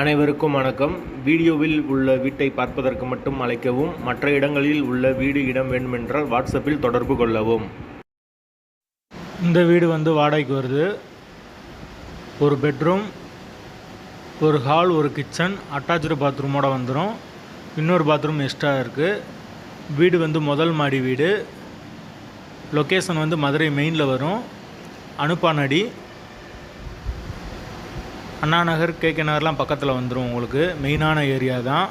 அனைவருக்கும் வணக்கம். வீடியோவில் உள்ள வீட்டை பார்ப்பதற்கு மட்டும் அழைக்கவும் மற்ற இடங்களில் உள்ள வீடு இடம் வேண்டுமென்றால் வாட்ஸ்அப்பில் தொடர்பு கொள்ளவும். இந்த வீடு வந்து வாடகைக்கு வருது. ஒரு பெட்ரூம் ஒரு ஹால் ஒரு கிச்சன் அட்டாச்சு பாத்ரூமோடு வந்துடும் இன்னொரு பாத்ரூம் எக்ஸ்ட்ரா இருக்குது வீடு வந்து முதல் மாடி வீடு. லொக்கேஷன் வந்து மதுரை மெயினில் வரும். அனுப்பானடி. அண்ணா நகர் கேகே நகர்லாம் பக்கத்தில் வந்துடும் உங்களுக்கு. மெயினான ஏரியா தான்.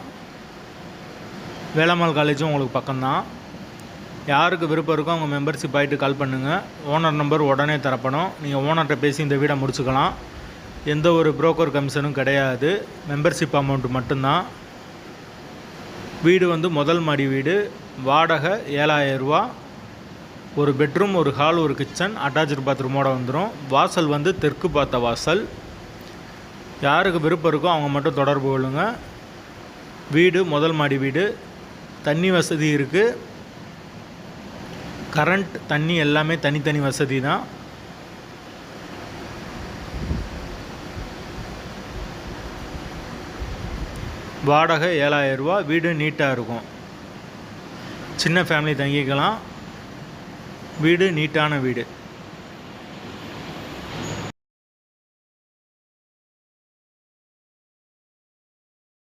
வேளாமல் காலேஜும் உங்களுக்கு பக்கம்தான். யாருக்கு விருப்பம் இருக்கோ அவங்க மெம்பர்ஷிப் ஆகிட்டு கால் பண்ணுங்கள் ஓனர் நம்பர் உடனே தரப்படும். நீங்கள் ஓனர்கிட்ட பேசி இந்த வீடை முடிச்சுக்கலாம். எந்த ஒரு புரோக்கர் கமிஷனும் கிடையாது. மெம்பர்ஷிப் அமௌண்ட்டு மட்டும்தான். வீடு வந்து முதல் மாடி வீடு. வாடகை ஏழாயிரரூவா ரூபா. ஒரு பெட்ரூம் ஒரு ஹால் ஒரு கிச்சன் அட்டாச்சு பாத்ரூமோட வந்துடும் வாசல் வந்து தெற்கு பார்த்த வாசல். யாருக்கு விருப்பம் இருக்கோ அவங்க மட்டும் தொடர்பு கொள்ளுங்க. வீடு முதல் மாடி வீடு. தண்ணி வசதி இருக்குது கரண்ட் தண்ணி எல்லாமே தனித்தனி வசதி தான். வாடகை ஏழாயிரரூபா வீடு நீட்டாக இருக்கும். சின்ன ஃபேமிலி தங்கிக்கலாம். வீடு நீட்டான வீடு.